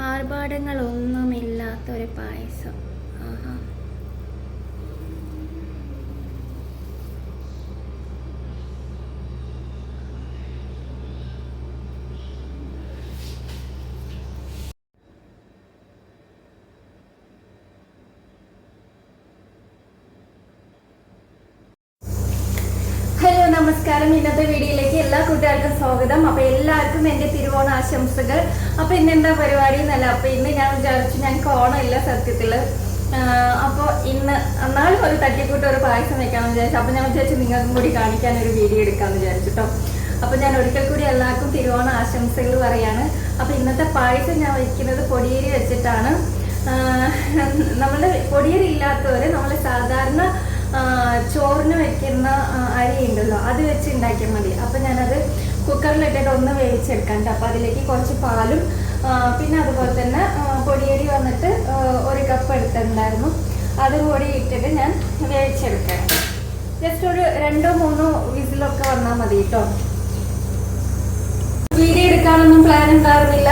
ആർഭാടങ്ങളൊന്നുമില്ലാത്തൊരു പായസം. ആഹാ. നമസ്കാരം. ഇന്നത്തെ കൂട്ടുകാർക്കും സ്വാഗതം. അപ്പൊ എല്ലാവർക്കും എന്റെ തിരുവോണ ആശംസകൾ. അപ്പൊ ഇന്ന് എന്താ പരിപാടി എന്നല്ല അപ്പൊ ഇന്ന് ഞാൻ വിചാരിച്ചു ഞങ്ങൾക്ക് ഓണമില്ല സത്യത്തിൽ. അപ്പോൾ ഇന്ന് എന്നാലും ഒരു തട്ടിക്കൂട്ട് ഒരു പായസം വെക്കാമെന്ന് വിചാരിച്ചു. അപ്പൊ ഞാൻ വിചാരിച്ചു നിങ്ങൾക്കും കൂടി കാണിക്കാൻ ഒരു വീഡിയോ എടുക്കാമെന്ന് വിചാരിച്ചിട്ടോ അപ്പൊ ഞാൻ ഒരിക്കൽ കൂടി എല്ലാവർക്കും തിരുവോണ ആശംസകൾ പറയാണ്. അപ്പൊ ഇന്നത്തെ പായസം ഞാൻ വയ്ക്കുന്നത് പൊടിയേരി വെച്ചിട്ടാണ്. നമ്മൾ പൊടിയേരി ഇല്ലാത്തവര് നമ്മൾ സാധാരണ ചോറിന് വെക്കുന്ന അരി ഉണ്ടല്ലോ അത് വെച്ച് ഉണ്ടാക്കിയാൽ മതി. അപ്പം ഞാനത് കുക്കറിലിട്ടിട്ട് ഒന്ന് വേവിച്ചെടുക്കാം അപ്പോൾ അപ്പം അതിലേക്ക് കുറച്ച് പാലും പിന്നെ അതുപോലെ തന്നെ പൊടിയരി വന്നിട്ട് ഒരു കപ്പ് എടുത്തിട്ടുണ്ടായിരുന്നു. അതും കൂടി ഇട്ടിട്ട് ഞാൻ വേവിച്ചെടുക്കാം. ജസ്റ്റ് ഒരു രണ്ടോ മൂന്നോ വിസിലൊക്കെ വന്നാൽ മതി കേട്ടോ. വീഡിയോ എടുക്കാനൊന്നും പ്ലാൻ ഉണ്ടായിരുന്നില്ല.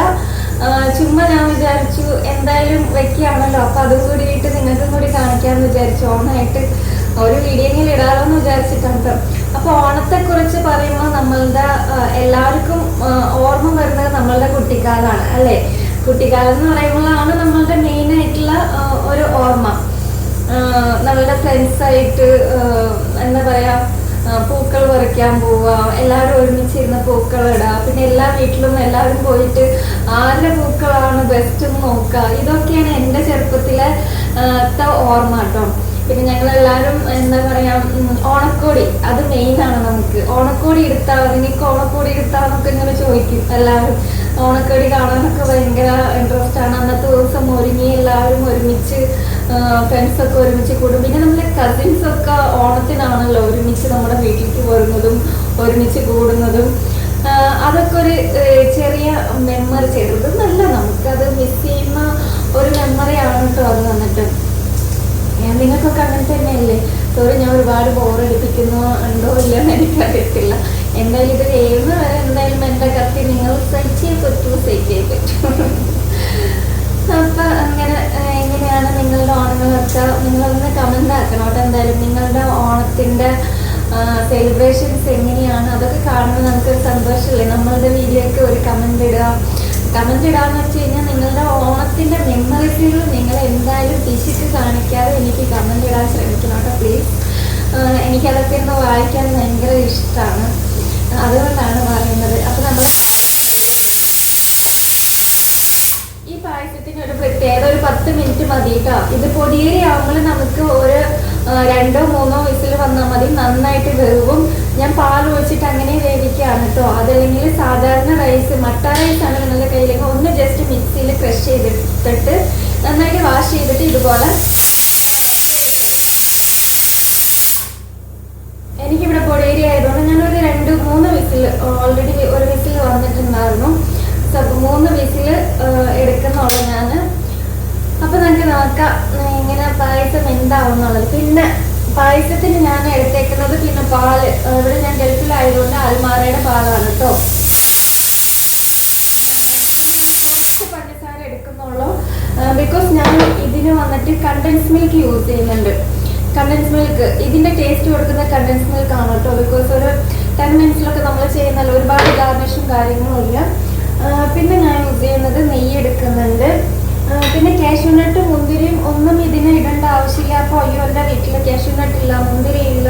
ചുമ്മാ ഞാൻ വിചാരിച്ചു എന്തായാലും വെക്കുകയാണല്ലോ. അപ്പൊ അതും കൂടിയിട്ട് നിങ്ങൾക്കും കൂടി കാണിക്കാമെന്ന് വിചാരിച്ചു. ഓണമായിട്ട് ഒരു വീഡിയോയിൽ ഇടാലോ എന്ന് വിചാരിച്ചിട്ടുണ്ട് ഓണത്തെ കുറിച്ച് പറയുമ്പോൾ നമ്മളുടെ എല്ലാവർക്കും ഓർമ്മ വരുന്നത് നമ്മളുടെ കുട്ടിക്കാലാണ് അല്ലെ? കുട്ടിക്കാലം എന്ന് പറയുമ്പോഴാണ് നമ്മളുടെ മെയിൻ ആയിട്ടുള്ള ഒരു ഓർമ്മ. നമ്മളുടെ ഫ്രണ്ട്സായിട്ട് എന്താ പറയാ പൂക്കൾ പറിക്കാൻ പോവുക എല്ലാവരും ഒരുമിച്ചിരുന്ന് പൂക്കൾ ഇടുക പിന്നെ എല്ലാ വീട്ടിലും എല്ലാവരും പോയിട്ട് ആരുടെ പൂക്കളാണ് ബെസ്റ്റ് നോക്കുക ഇതൊക്കെയാണ് എന്റെ ചെറുപ്പത്തിലെ ഓർമ്മ കേട്ടോ. പിന്നെ ഞങ്ങൾ എല്ലാവരും എന്താ പറയാ ഓണക്കോടി അത് മെയിൻ ആണ് നമുക്ക്. ഓണക്കോടി എടുത്താൽ നിനക്ക് ഓണക്കോടി എടുത്താന്നൊക്കെ ഇങ്ങനെ ചോദിക്കും എല്ലാവരും. ഓണക്കോടി കാണാനൊക്കെ ഭയങ്കര ഇൻട്രസ്റ്റ് ആണ്. അന്നത്തെ ദിവസം ഒരുങ്ങി എല്ലാവരും ഒരുമിച്ച് ഫ്രണ്ട്സ് ഒക്കെ ഒരുമിച്ച് കൂടും. പിന്നെ നമ്മുടെ കസിൻസ് ഒക്കെ ഓണത്തിനാണല്ലോ ഒരുമിച്ച് നമ്മുടെ വീട്ടിലേക്ക് വരുന്നതും ഒരുമിച്ച് കൂടുന്നതും. അതൊക്കെ ഒരു ചെറിയ മെമ്മറി ചെയ്തത് നല്ല നമുക്കത് മിസ് ചെയ്യുന്ന ഒരു മെമ്മറിയാണ് കേട്ടോ വന്നിട്ട്. നിങ്ങൾക്കൊക്കെ അങ്ങനെ തന്നെയല്ലേ? സോറി ഞാൻ ഒരുപാട് ബോറടിപ്പിക്കുന്നോ ഉണ്ടോ ഇല്ലയോ എന്ന് എനിക്കറിയത്തില്ല. എന്തായാലും ഇത് ചെയ്യുന്ന വരെ എന്തായാലും എന്റെ കത്തി നിങ്ങൾ സെറ്റ് ചെയ്ത് പറ്റൂ ചെയ്യാൻ പറ്റൂ അപ്പൊ അങ്ങനെ എങ്ങനെയാണ് നിങ്ങളുടെ ഓണങ്ങളൊക്കെ നിങ്ങളൊന്ന് കമന്റ് ആക്കണം കേട്ടോ. എന്തായാലും നിങ്ങളുടെ ഓണത്തിന്റെ സെലിബ്രേഷൻസ് എങ്ങനെയാണ്? അതൊക്കെ കാണുമ്പോൾ നമുക്കൊരു സന്തോഷമല്ലേ? നമ്മളുടെ വീഡിയോക്ക് ഒരു കമന്റ് ഇടുക. കമന്റ് ഇടാന്ന് വെച്ച് കഴിഞ്ഞാൽ നിങ്ങളുടെ ഓണത്തിന്റെ മെമ്മറീസുകൾ നിങ്ങൾ എന്തായാലും പിശിക്ക് കാണിക്കാതെ എനിക്ക് കമന്റ് ഇടാൻ ശ്രമിക്കണം കേട്ടോ പ്ലീസ് എനിക്കതൊക്കെ ഒന്ന് വായിക്കാൻ ഭയങ്കര ഇഷ്ടമാണ് അതുകൊണ്ടാണ് പറയുന്നത്. അപ്പൊ നമ്മൾ ഈ പായസത്തിന് ഒരു പ്രത്യേക ഒരു പത്ത് മിനിറ്റ് മതി കേട്ടോ. ഇത് പൊടിയേരി ആവുമ്പോൾ നമുക്ക് ഒരു രണ്ടോ മൂന്നോ വിസിൽ വന്നാൽ മതി. നന്നായിട്ട് വേവും. ഞാൻ പാൽ ഒഴിച്ചിട്ട് അങ്ങനെ വേവിക്കുകയാണ് കേട്ടോ. അതല്ലെങ്കിൽ സാധാരണ റൈസ് മട്ട റൈസ് ആണ് നിങ്ങളുടെ കയ്യിലേക്ക്. ഒന്ന് ജസ്റ്റ് മിക്സിയിൽ ക്രഷ് ചെയ്തിട്ടിട്ട് നന്നായിട്ട് വാഷ് ചെയ്തിട്ട് ഇതുപോലെ എനിക്കിവിടെ പൊടിയേരി ആയതുകൊണ്ട് ഞാനൊരു രണ്ട് മൂന്ന് വിസിൽ ഓൾറെഡി ഒരു വിസിൽ വന്നിട്ടുണ്ടായിരുന്നു. സോ മൂന്ന് വിസിൽ എടുക്കുന്നുള്ളൂ ഞാൻ അപ്പൊ നമുക്ക് നോക്കാം ഇങ്ങനെ പായസം എന്താവും എന്നുള്ളത് പിന്നെ പായസത്തിന് ഞാൻ എടുത്തേക്കുന്നത് പിന്നെ പാൽ. ഇവിടെ ഞാൻ ഗൾഫിലായതുകൊണ്ട് അൽമാറയുടെ പാലാണ് കേട്ടോ കുറച്ച് പഞ്ചസാര എടുക്കുന്നുള്ളൂ. ബിക്കോസ് ഞാൻ ഇതിന് വന്നിട്ട് കണ്ടൻസ് മിൽക്ക് യൂസ് ചെയ്യുന്നുണ്ട്. കണ്ടൻസ് മിൽക്ക് ഇതിന്റെ ടേസ്റ്റ് കൊടുക്കുന്ന കണ്ടൻസ് മിൽക്ക് ആണ് കേട്ടോ ബിക്കോസ് ഒരു ടെൻ മിനിറ്റ്സിലൊക്കെ നമ്മൾ ചെയ്യുന്നല്ലോ ഒരുപാട് ഗാർണിഷും കാര്യങ്ങളും ഇല്ല പിന്നെ ഞാൻ യൂസ് ചെയ്യുന്നത് നെയ്യ് എടുക്കുന്നുണ്ട്. പിന്നെ ക്യാഷ്യൂ നട്ട് മുന്തിരിയും ഒന്നും ഇതിന് ഇടേണ്ട ആവശ്യമില്ല. അപ്പോൾ അയ്യോ എന്റെ വീട്ടിൽ ക്യാഷ്യൂ നട്ട് ഇല്ല മുന്തിരി ഇല്ല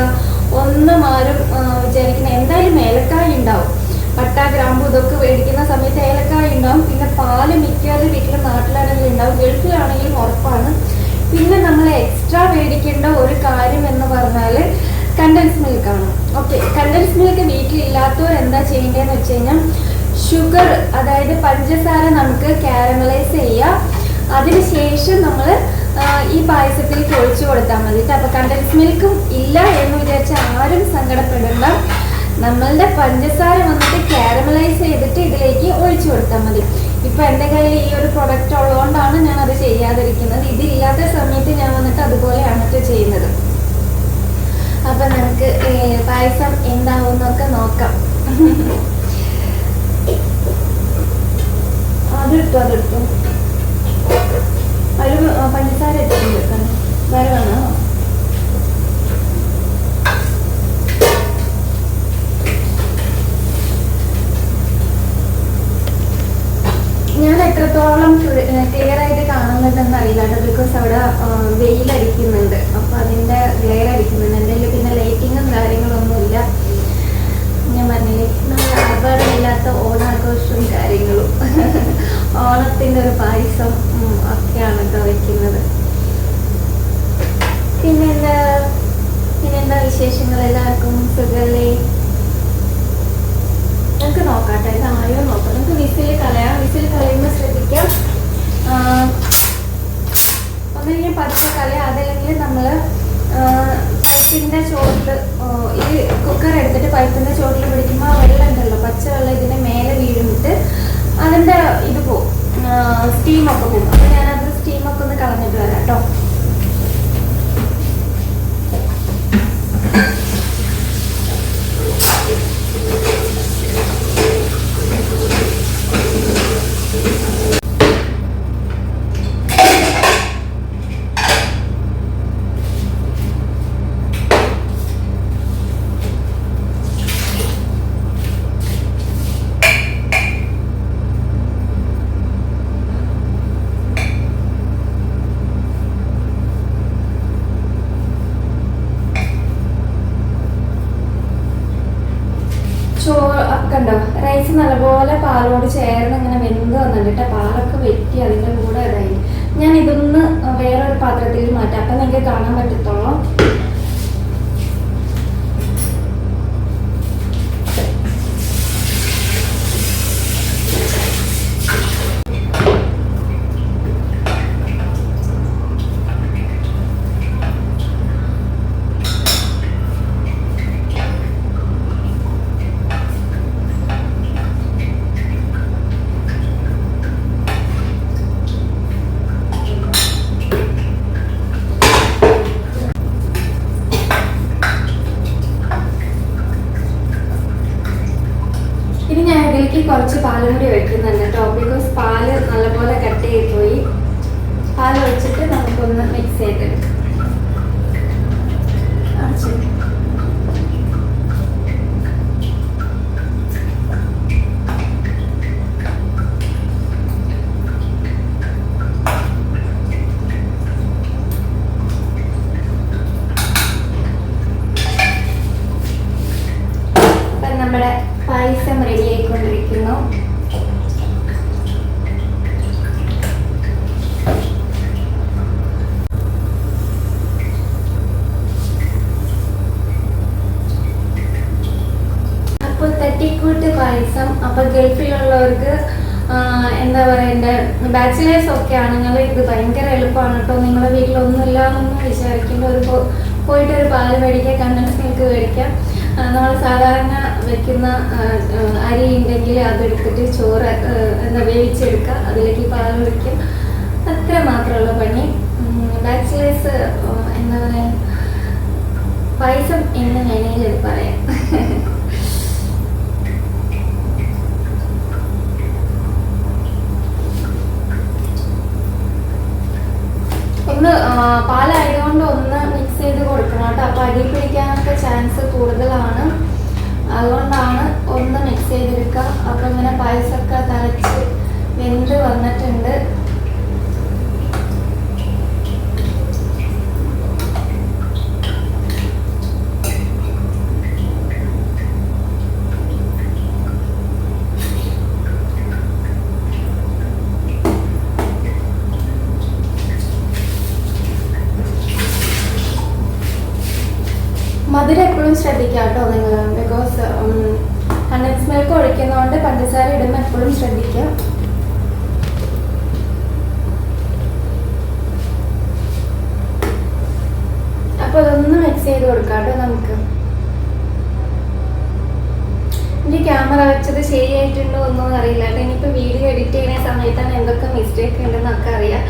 ഒന്നും ആരും വിചാരിക്കുന്ന. എന്തായാലും ഏലക്കായ ഉണ്ടാവും. പട്ട ഗ്രാമ്പു ഇതൊക്കെ മേടിക്കുന്ന സമയത്ത് ഏലക്കായ ഉണ്ടാവും. പിന്നെ പാൽ മിക്കവാറും വീട്ടിലെ നാട്ടിലാണെങ്കിലും ഉണ്ടാവും. ഗൾഫിലാണെങ്കിലും ഉറപ്പാണ്. പിന്നെ നമ്മൾ എക്സ്ട്രാ മേടിക്കേണ്ട ഒരു കാര്യം എന്ന് പറഞ്ഞാൽ കണ്ടൻസ് മിൽക്കാണ് ഓക്കെ കണ്ടൻസ് മിൽക്ക് വീട്ടിലില്ലാത്തവർ എന്താ ചെയ്യേണ്ടതെന്ന് വെച്ച് കഴിഞ്ഞാൽ ഷുഗർ അതായത് പഞ്ചസാര നമുക്ക് കാരമലൈസ് ചെയ്യാം. അതിനുശേഷം നമ്മൾ ഈ പായസത്തിൽ ഒഴിച്ചു കൊടുത്താൽ മതി. അപ്പോൾ കണ്ടൻസ് മിൽക്കും ഇല്ല എന്ന് വിചാരിച്ച ആരും സങ്കടപ്പെടേണ്ട. നമ്മളുടെ പഞ്ചസാര വന്നിട്ട് കാരമലൈസ് ചെയ്തിട്ട് ഇതിലേക്ക് ഒഴിച്ചു കൊടുത്താൽ മതി. ഇപ്പം എന്റെ കയ്യിൽ ഈ ഒരു പ്രൊഡക്റ്റ് ഉള്ളതുകൊണ്ടാണ് ഞാൻ അത് ചെയ്യാതിരിക്കുന്നത്. ഇതില്ലാത്ത സമയത്ത് ഞാൻ വന്നിട്ട് അതുപോലെയാണ് ട്ടോ ചെയ്യുന്നത്. അപ്പം നമുക്ക് പായസം എന്താവുന്നൊക്കെ നോക്കാം. അതെടുത്തു അതെടുത്തു അതിൽ പഞ്ചസാര ഇട്ടിട്ടുണ്ട്. വേറെ വേണോ ഞാൻ എത്രത്തോളം ക്ലിയർ ആയിട്ട് കാണുന്നതെന്ന് അറിയില്ല ബിക്കോസ് അവിടെ വെയിൽ അടിക്കുന്നുണ്ട് അപ്പോൾ അതിന്റെ ഗ്ലെയർ അടിക്കുന്നുണ്ട്. എന്തെങ്കിലും പിന്നെ ലൈറ്റിങ്ങും കാര്യങ്ങളൊന്നുമില്ല. ഓണത്തിന്റെ ഒരു പായസം ഒക്കെയാണ് കേട്ടോ വെക്കുന്നത്. പിന്നെന്താ പിന്നെന്താ വിശേഷങ്ങൾ എല്ലാവർക്കും? സുഖല്ലേ? നമുക്ക് നോക്കാട്ടെ ഇത് ആയോ നോക്കാം. നമുക്ക് വിസിൽ കളയാം. വിസിൽ കളയുമ്പോൾ ശ്രദ്ധിക്കാം. ഒന്നെങ്കിൽ പച്ച കളയാം. അതല്ലെങ്കിൽ നമ്മൾ പൈപ്പിന്റെ ചോട്ടിൽ ഈ കുക്കർ എടുത്തിട്ട് പൈപ്പിന്റെ ചോട്ടിൽ പിടിക്കുമ്പോൾ വെള്ളം ഉണ്ടല്ലോ പച്ചവെള്ളം ഇതിനെ മേലെ വീഴുന്നിട്ട് അതിന്റെ ഇത് പോവും. സ്റ്റീമൊക്കെ പോകും അപ്പോൾ ഞാനത് സ്റ്റീമൊക്കെ ഒന്ന് കളഞ്ഞിട്ട് വരാം കേട്ടോ ചോ ഉണ്ടോ റൈസ് നല്ലപോലെ പാലോട് ചേർന്ന് ഇങ്ങനെ വെന്ത് വന്നിട്ട് പാലൊക്കെ വെറ്റി അതിന്റെ കൂടെ ഇതായി ഞാൻ ഇതൊന്ന് വേറൊരു പാത്രത്തിൽ മാറ്റാം. അപ്പം നിങ്ങൾക്ക് കാണാൻ പറ്റത്തുള്ളൂ. കുറച്ച് പാലും കൂടി ബാച്ചിലേഴ്സ് ഒക്കെ ആണെങ്കിൽ ഇത് ഭയങ്കര എളുപ്പമാണ് കേട്ടോ. നിങ്ങളുടെ വീട്ടിലൊന്നുമില്ല എന്നൊന്നും വിചാരിക്കുമ്പോൾ ഒരു പോയിട്ട് ഒരു പാൽ മേടിക്കുക കണ്ടൻസ് മിൽക്ക് മേടിക്കാം. നമ്മൾ സാധാരണ വെക്കുന്ന അരി ഉണ്ടെങ്കിൽ അതെടുത്തിട്ട് ചോറ് എന്താ വേവിച്ചെടുക്കുക. അതിലേക്ക് പാൽ വെക്കും അത്ര മാത്രമുള്ള പണി. ബാച്ചിലേഴ്സ് എന്താ പറയുക പായസം എന്ന് വേണമെങ്കിൽ പറയാം. ഒന്ന് പാലരി പാലായതുകൊണ്ട് ഒന്ന് മിക്സ് ചെയ്ത് കൊടുക്കണം കേട്ടോ. അപ്പോൾ അടി പിടിക്കാനൊക്കെ ചാൻസ് കൂടുതലാണ്. അതുകൊണ്ടാണ് ഒന്ന് മിക്സ് ചെയ്തെടുക്കുക. അപ്പോൾ ഇങ്ങനെ പായസമൊക്കെ തലച്ച് വെന്ത് വന്നിട്ടുണ്ട്. എപ്പോഴും കേട്ടോ നിങ്ങൾ ബിക്കോസ് കണ്ടൻസ് മിൽക്ക് ഒഴിക്കുന്നതുകൊണ്ട് പഞ്ചസാര ഇടുമ്പോൾ എപ്പോഴും ശ്രദ്ധിക്കുക അപ്പോൾ അതൊന്ന് മിക്സ് ചെയ്ത് കൊടുക്കാം കേട്ടോ നമുക്ക്. എന്റെ ക്യാമറ വെച്ചത് ശരിയായിട്ടുണ്ടോ ഒന്നും അറിയില്ല. കേട്ടോ ഇനിയിപ്പോൾ വീഡിയോ എഡിറ്റ് ചെയ്യുന്ന സമയത്ത് തന്നെ എന്തൊക്കെ മിസ്റ്റേക്ക് ഉണ്ടെന്നൊക്കെ അറിയാം.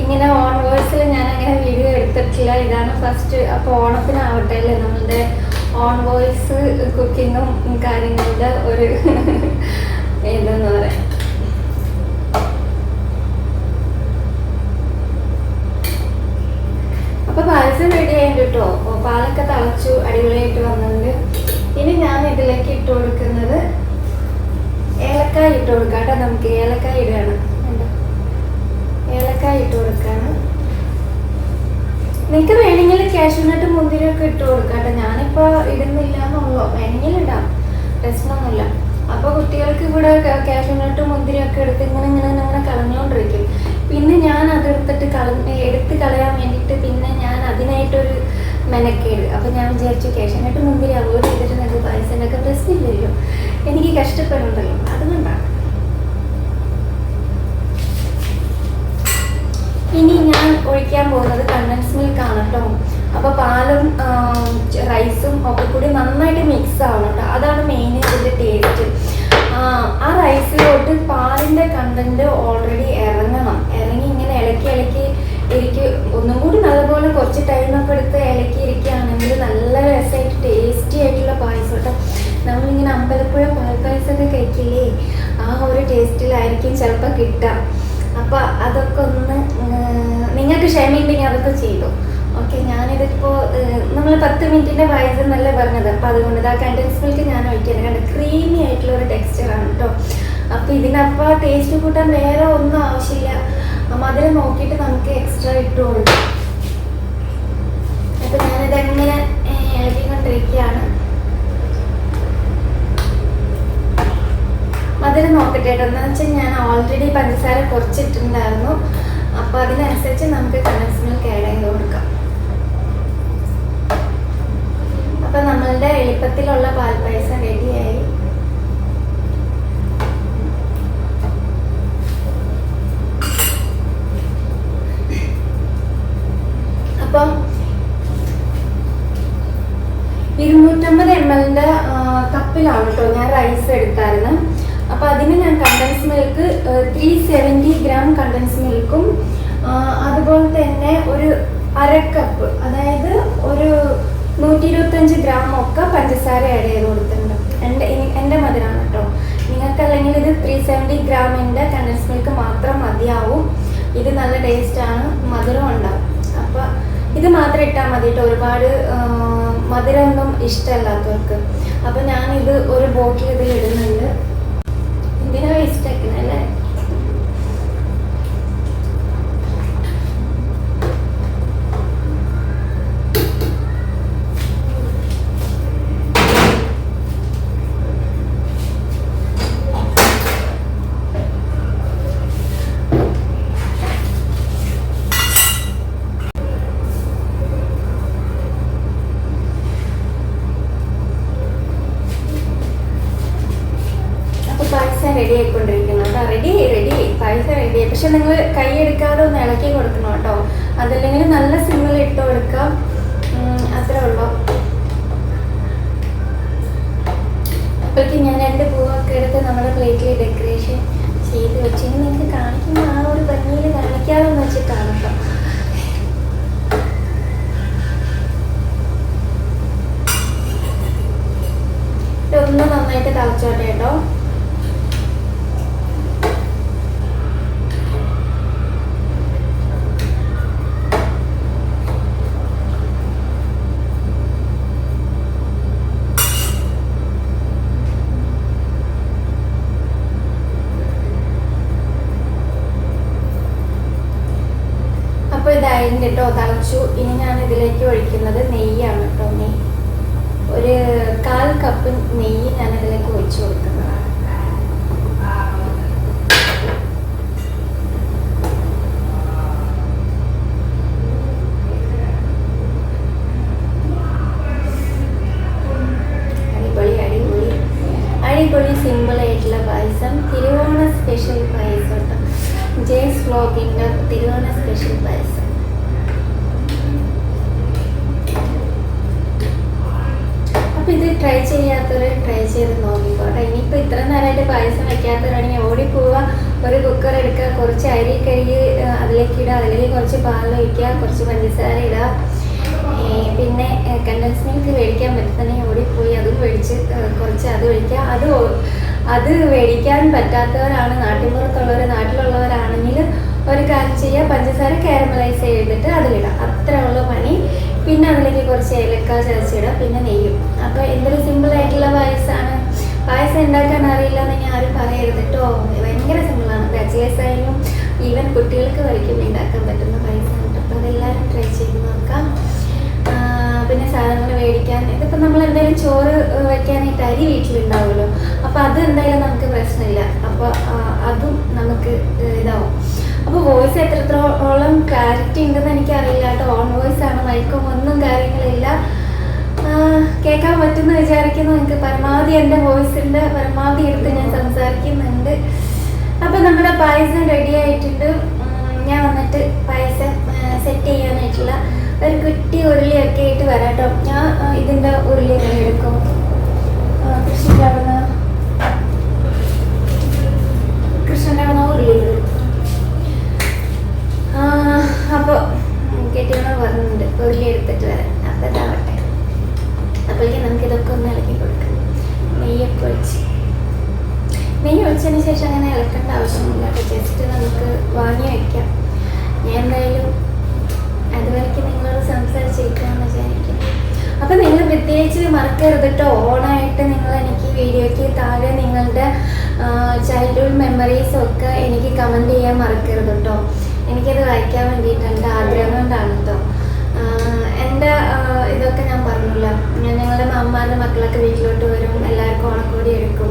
ഇങ്ങനെ ഓൺ ഞാൻ അങ്ങനെ വീഡിയോ എടുത്തിട്ടില്ല. ഇതാണ് ഫസ്റ്റ് അപ്പോൾ ഓണത്തിനാവട്ടെ അല്ലേ നമ്മളുടെ ഓൺ വോയിസ് കുക്കിങ്ങും കാര്യങ്ങളുടെ ഒരു ഇതെന്ന് പറയാം. അപ്പൊ പായസം റെഡി ആയിട്ട് കേട്ടോ പാലൊക്കെ തളച്ചു അടിപൊളിയായിട്ട് വന്നിട്ടുണ്ട്. ഇനി ഞാൻ ഇതിലേക്ക് ഇട്ട് കൊടുക്കുന്നത് ഏലക്കായ ഇട്ട് കൊടുക്കാം കേട്ടോ നമുക്ക് ഏലക്കായ ഇടുകയാണ്. നിങ്ങൾക്ക് വേണമെങ്കിൽ കാഷ്യൂനട്ട് മുന്തിരിയൊക്കെ ഇട്ട് കൊടുക്കാട്ടെ. കേട്ടോ ഞാനിപ്പോ ഇടുന്നില്ല എന്നുള്ളൂ വേണമെങ്കിൽ ഇടാം പ്രശ്നമൊന്നുമില്ല. അപ്പൊ കുട്ടികൾക്ക് ഇവിടെ കാഷ്യൂനട്ട് മുന്തിരിയൊക്കെ എടുത്ത് ഇങ്ങനെ ഇങ്ങനെ ഇങ്ങനെ കളഞ്ഞുകൊണ്ടിരിക്കും പിന്നെ ഞാൻ അതെടുത്തിട്ട് കളഞ്ഞ് എടുത്ത് കളയാൻ വേണ്ടിയിട്ട് പിന്നെ ഞാൻ അതിനായിട്ടൊരു മെനക്കേട്. അപ്പൊ ഞാൻ വിചാരിച്ചു കാഷ്യൂനട്ട് മുന്തിരി അവോയ്ഡ് ചെയ്തിട്ട് നിങ്ങൾക്ക് പായസത്തിനൊക്കെ പ്രശ്നമില്ലല്ലോ. എനിക്ക് കഷ്ടപ്പെടുന്നുണ്ടല്ലോ. അതുകൊണ്ടാണ് ഇനി ഞാൻ ഒഴിക്കാൻ പോകുന്നത് കണ്ടൻസ് മിൽക്ക് ആണ് കേട്ടോ അപ്പൊ പാലും റൈസും ഒക്കെ കൂടി നന്നായിട്ട് മിക്സ് ആവണം കേട്ടോ അതാണ് മെയിൻ ഇതിന്റെ ടേസ്റ്റ് ആ റൈസിലോട്ട് പാലിന്റെ കണ്ടന്റ് ഓൾറെഡി ഇറങ്ങണം. ഇറങ്ങി ഇങ്ങനെ ഇളക്കി ഇളക്കി എനിക്ക് ഒന്നും കൂടി നല്ലപോലെ കുറച്ച് ടൈമൊക്കെ എടുത്ത് ഇളക്കി ഇരിക്കുകയാണെങ്കിൽ നല്ല രസമായിട്ട് ടേസ്റ്റി ആയിട്ടുള്ള പായസം കേട്ടോ നമ്മളിങ്ങനെ അമ്പലപ്പുഴ പാൽപ്പായസമൊക്കെ കഴിക്കില്ലേ? ആ ഒരു ടേസ്റ്റിലായിരിക്കും ചിലപ്പോൾ കിട്ടുക. അപ്പോൾ അതൊക്കെ ഒന്ന് നിങ്ങൾക്ക് ക്ഷമയുണ്ടെങ്കിൽ അതൊക്കെ ചെയ്തു. ഓക്കെ ഞാനിതിപ്പോൾ നമ്മൾ പത്ത് മിനിറ്റിന്റെ വയസ്സ് എന്നല്ലേ പറഞ്ഞത്. അപ്പോൾ അതുകൊണ്ട് ആ കണ്ടൻസ് മിൽക്ക് ഞാൻ ഒഴിക്കുന്നത് കണ്ട്? ക്രീമി ആയിട്ടുള്ള ഒരു ടെക്സ്ചറാണ് കേട്ടോ. അപ്പോൾ ഇതിനപ്പോൾ ടേസ്റ്റ് കൂട്ടാൻ വേറെ ഒന്നും ആവശ്യമില്ല. മധുരം നോക്കിയിട്ട് നമുക്ക് എക്സ്ട്രാ ഇട്ട് അപ്പൊ അപ്പോൾ ഞാനിതെങ്ങനെ ഏഹ്, മധുരം നോക്കട്ടെ കേട്ടോ എന്താ വെച്ചാൽ ഞാൻ ഓൾറെഡി പഞ്ചസാര കുറച്ചിട്ടുണ്ടായിരുന്നു. അപ്പോൾ അതിനനുസരിച്ച് നമുക്ക് കണ്ടൻസ് മിൽക്ക് ആഡ് ചെയ്ത് കൊടുക്കാം. അപ്പോൾ നമ്മളുടെ എളുപ്പത്തിലുള്ള പാൽപ്പായസം റെഡിയായി. അപ്പം ഇരുന്നൂറ്റമ്പത് എം എല്ലിന്റെ കപ്പിലാണ് കേട്ടോ ഞാൻ റൈസ് എടുത്തായിരുന്നു. അപ്പോൾ അതിന് ഞാൻ condensed milk three seventy gram condensed മിൽക്കും അതുപോലെ തന്നെ ഒരു അര കപ്പ് അതായത് ഒരു നൂറ്റി ഇരുപത്തഞ്ച് ഗ്രാം ഒക്കെ പഞ്ചസാര ആഡ് ചെയ്ത് കൊടുത്തിട്ടുണ്ട്. എന്റെ എന്റെ മധുരമാണ് കേട്ടോ നിങ്ങൾക്ക് അല്ലെങ്കിൽ ഇത് ത്രീ സെവന്റി ഗ്രാമിന്റെ കണ്ടൻസ് മിൽക്ക് മാത്രം മതിയാവും. ഇത് നല്ല ടേസ്റ്റാണ് മധുരം ഉണ്ടാവും. അപ്പോൾ ഇത് മാത്രം ഇട്ടാൽ മതി കേട്ടോ ഒരുപാട് മധുരമൊന്നും ഇഷ്ടമല്ലാത്തവർക്ക്. അപ്പോൾ ഞാനിത് ഒരു ബോട്ടിൽ ഇതിൽ ഇടുന്നുണ്ട്. എന്തിനാ വേസ്റ്റ് ആക്കുന്നത് കൈ എടുക്കാതെ ഒന്ന് ഇളക്കി കൊടുക്കണം കേട്ടോ. അതല്ലെങ്കിൽ നല്ല സിമ്മിൽ ഇട്ട് കൊടുക്കാം. അത്രേ ഉള്ളൂ. അപ്പോഴേക്കും ഞാൻ രണ്ട് പൂവൊക്കെ എടുത്ത് നമ്മുടെ പ്ലേറ്റിൽ ഡെക്കറേഷൻ ചെയ്ത് വെച്ച് ഇനി നിങ്ങൾക്ക് കാണിക്കുന്ന ആ ഒരു ഭംഗിയിൽ കാണിക്കാമെന്ന് വെച്ചിട്ടാണ് കേട്ടോ. ഒന്ന് നന്നായിട്ട് തളച്ചോട്ടെ കേട്ടോ. കേട്ടോ തളച്ചു. ഇനി ഞാൻ ഇതിലേക്ക് ഒഴിക്കുന്നത് നെയ്യാണ് കേട്ടോ നെയ്യ്. ഒരു കാൽ കപ്പ് നെയ്യ് ഞാൻ ഇതിലേക്ക് ഒഴിച്ചു കൊടുക്കുന്നതാണ്. അടിപൊളി ആയിട്ടുള്ള പായസം. തിരുവോണ സ്പെഷ്യൽ പായസം കേട്ടോ. ജേസ് വ്ലോഗിന്റെ തിരുവോണ സ്പെഷ്യൽ പായസം. ട്രൈ ചെയ്യാത്തവർ ട്രൈ ചെയ്ത് നോക്കിക്കോട്ടെ. ഇനിയിപ്പോ ഇത്ര നേരമായിട്ട് പായസം വെക്കാത്തവരാണെങ്കിൽ ഓടിപ്പോവുക ഒരു കുക്കർ എടുക്കുക കുറച്ച് അരി കഴുകി അതിലേക്ക് ഇടുക അതിലേക്ക് കുറച്ച് പാൽ ഒഴിക്കുക കുറച്ച് പഞ്ചസാര ഇടുക പിന്നെ കണ്ടൻസ് മിൽക്ക് മേടിക്കാൻ പറ്റുന്നുണ്ടെങ്കിൽ ഓടിപ്പോയി അതും മേടിച്ച് കുറച്ച് അത് ഒഴിക്കുക അത് അത് മേടിക്കാൻ പറ്റാത്തവരാണ് നാട്ടിൻപുറത്തുള്ളവർ നാട്ടിലുള്ളവരാണെങ്കിൽ ഒരു കാര്യം ചെയ്യുക പഞ്ചസാര കാരമലൈസ് ചെയ്തിട്ട് അതിലിടാം അത്രയുള്ള പണി. പിന്നെ അതിലേക്ക് കുറച്ച് ഏലക്ക ചതച്ചിടുക പിന്നെ നെയ്യും. അപ്പോൾ എന്തൊരു സിമ്പിൾ ആയിട്ടുള്ള പായസമാണ് പായസം ഉണ്ടാക്കാൻ അറിയില്ല എന്ന് ഞാൻ ആരും പറയരുത് കേട്ടോ ഭയങ്കര സിമ്പിളാണ് ബാച്ചിലേഴ്സ് ആയാലും ഈവൻ കുട്ടികൾക്ക് വരയ്ക്കും ഉണ്ടാക്കാൻ പറ്റുന്ന പായസമാണ് അപ്പൊ അപ്പോൾ അതെല്ലാവരും ട്രൈ ചെയ്ത് നോക്കാം. പിന്നെ സാധനങ്ങൾ മേടിക്കാൻ. ഇതിപ്പോൾ നമ്മൾ എന്തായാലും ചോറ് വയ്ക്കാനായിട്ട് അരി വീട്ടിലുണ്ടാവുമല്ലോ. അപ്പോൾ അത് എന്തായാലും നമുക്ക് പ്രശ്നമില്ല. അപ്പോൾ അതും നമുക്ക് ഇതാവും. അപ്പോൾ വോയിസ് എത്രത്തോളം ക്ലാരിറ്റി ഉണ്ടെന്ന് എനിക്കറിയില്ല കേട്ടോ. ഓൺ വോയിസ് ആണ് മൈക്കും ഒന്നും കാര്യങ്ങളില്ല. കേൾക്കാൻ പറ്റുമെന്ന് വിചാരിക്കുന്നു. എനിക്ക് പരമാവധി എന്റെ വോയിസിന്റെ പരമാവധി എടുത്ത് ഞാൻ സംസാരിക്കുന്നുണ്ട്. അപ്പോൾ നമ്മുടെ പായസം റെഡി ആയിട്ടുണ്ട്. ഞാൻ വന്നിട്ട് പായസം സെറ്റ് ചെയ്യാനായിട്ടുള്ള ഒരു കുട്ടി ഉരുളിയൊക്കെ ആയിട്ട് വരാട്ടോ ഞാൻ ഇതിന്റെ ഉരുളി എടുക്കും. കൃഷി അപ്പോൾ കെട്ടിയമ്മ പറഞ്ഞിട്ടുണ്ട് ഉരുളി എടുത്തിട്ട് വരാം. അപ്പോൾ ഇതാവട്ടെ. അപ്പോഴേക്കും നമുക്ക് ഇതൊക്കെ ഒന്ന് ഇളക്കി കൊടുക്കാം. നെയ്യൊക്കെ ഒഴിച്ച്. നെയ്യ് ഒഴിച്ചതിന് ശേഷം അങ്ങനെ ഇളക്കേണ്ട ആവശ്യമില്ല അപ്പോൾ ജസ്റ്റ് നമുക്ക് വാങ്ങി വയ്ക്കാം ഞാൻ എന്തായാലും അതുവരയ്ക്ക് നിങ്ങളോട് സംസാരിച്ചിരിക്കാമെന്ന് വിചാരിക്കുന്നു. അപ്പോൾ നിങ്ങൾ പ്രത്യേകിച്ച് മറക്കരുത് കേട്ടോ. ഓണായിട്ട് നിങ്ങൾ എനിക്ക് വീഡിയോയ്ക്ക് താഴെ നിങ്ങളുടെ ചൈൽഡ്ഹുഡ് മെമ്മറീസൊക്കെ എനിക്ക് കമന്റ് ചെയ്യാൻ മറക്കരുത് കേട്ടോ. എനിക്കത് വായിക്കാൻ വേണ്ടിയിട്ടുണ്ട് ആഗ്രഹം കൊണ്ടാണ് കേട്ടോ എന്റെ ഇതൊക്കെ ഞാൻ പറഞ്ഞില്ല. ഞാൻ ഞങ്ങളുടെ അമ്മാന്റെ മക്കളൊക്കെ വീട്ടിലോട്ട് വരും എല്ലാവർക്കും ഓണക്കോടി എടുക്കും.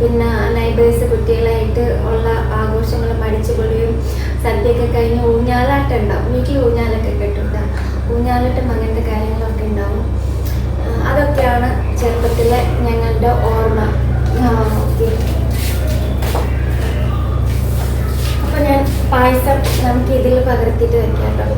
പിന്നെ നൈബേഴ്സ് കുട്ടികളായിട്ട് ഉള്ള ആഘോഷങ്ങളും അടിച്ചുപൊളിയും സദ്യയൊക്കെ കഴിഞ്ഞ് ഊഞ്ഞാലാട്ടം ഉണ്ടാവും. വീട്ടിൽ ഊഞ്ഞാലൊക്കെ കെട്ടുണ്ടാവും ഊഞ്ഞാലാട്ടം അങ്ങനത്തെ കാര്യങ്ങളൊക്കെ ഉണ്ടാവും. അതൊക്കെയാണ് ചെറുപ്പത്തിലെ ഞങ്ങളുടെ ഓർമ്മ. ഓക്കെ. പായസം നമുക്ക് ഇതിൽ പകർത്തിയിട്ട് വെക്കാം കേട്ടോ.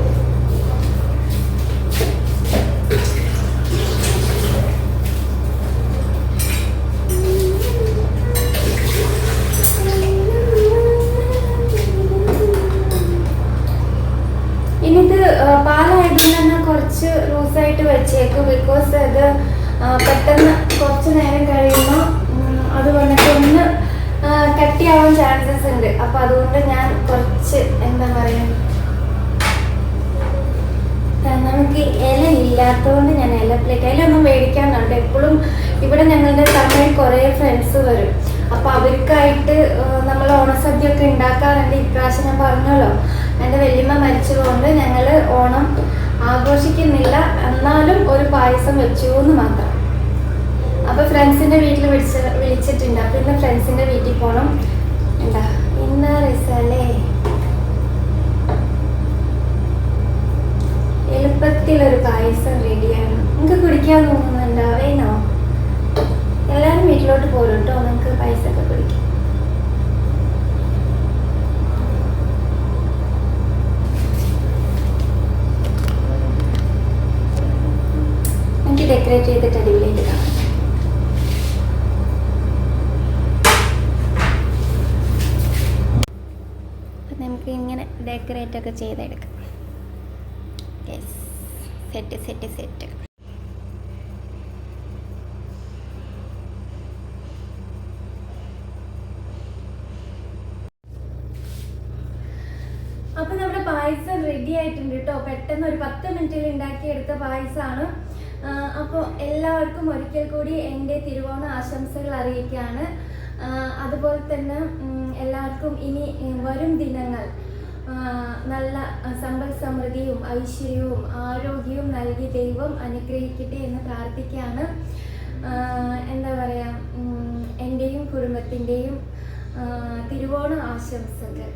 ഇനിയിത് പാലായതുകൊണ്ട് കുറച്ച് ലൂസായിട്ട് വെച്ചേക്കും. ബിക്കോസ് അത് പെട്ടെന്ന് കുറച്ച് നേരം കഴിയുമ്പോൾ അത് വന്നിട്ട് ഒന്ന് കട്ടിയാവാൻ ചാൻസസ് ഉണ്ട്. അപ്പൊ അതുകൊണ്ട് ഞാൻ കുറച്ച് എന്താ പറയാ നമുക്ക് ഇല ഇല്ലാത്തതുകൊണ്ട് ഞാൻ ഇല പ്ലേറ്റ് അതിലൊന്നും മേടിക്കാറുണ്ട് എപ്പോഴും ഇവിടെ ഞങ്ങളുടെ തമിഴ് കുറേ ഫ്രണ്ട്സ് വരും. അപ്പോൾ അവർക്കായിട്ട് നമ്മൾ ഓണസദ്യ ഒക്കെ ഉണ്ടാക്കാറുണ്ട്. ഇപ്രാവശ്യം ഞാൻ പറഞ്ഞല്ലോ എന്റെ വല്യമ്മ മരിച്ചതുകൊണ്ട് ഞങ്ങൾ ഓണം ആഘോഷിക്കുന്നില്ല. എന്നാലും ഒരു പായസം വെച്ചു എന്ന് മാത്രം. അപ്പോൾ ഫ്രണ്ട്സിന്റെ വീട്ടിൽ വിളിച്ച വിളിച്ചിട്ടുണ്ട്. അപ്പോൾ ഇന്ന് ഫ്രണ്ട്സിന്റെ വീട്ടിൽ പോകണം എന്താ? ഇന്ന് രസല്ലേ എളുപ്പത്തിലൊരു പായസം റെഡിയാണ് നിങ്ങൾക്ക് കുടിക്കാൻ തോന്നുന്നുണ്ടാവേനോ എല്ലാരും വീട്ടിലോട്ട് പോരും കേട്ടോ നിങ്ങൾക്ക് പായസമൊക്കെ കുടിക്കാം. ഡെക്കറേറ്റ് ചെയ്തിട്ട് ഒക്കെ ചെയ്തെടുക്കാം. സെറ്റ് സെറ്റ് സെറ്റ് അപ്പൊ നമ്മുടെ പായസം റെഡി ആയിട്ടുണ്ട് കേട്ടോ പെട്ടെന്ന് ഒരു പത്ത് മിനിറ്റിൽ ഉണ്ടാക്കിയെടുത്ത പായസമാണ് അപ്പോൾ എല്ലാവർക്കും ഒരിക്കൽ കൂടി എന്റെ തിരുവോണ ആശംസകൾ അറിയിക്കുകയാണ്. അതുപോലെ തന്നെ എല്ലാവർക്കും ഇനി വരും ദിനങ്ങൾ. നല്ല സമ്പൽ സമൃദ്ധിയും ഐശ്വര്യവും ആരോഗ്യവും നൽകി ദൈവം അനുഗ്രഹിക്കട്ടെ എന്ന് പ്രാർത്ഥിക്കുകയാണ്. എന്താ പറയുക എന്റെയും കുടുംബത്തിന്റെയും തിരുവോണ ആശംസകൾ.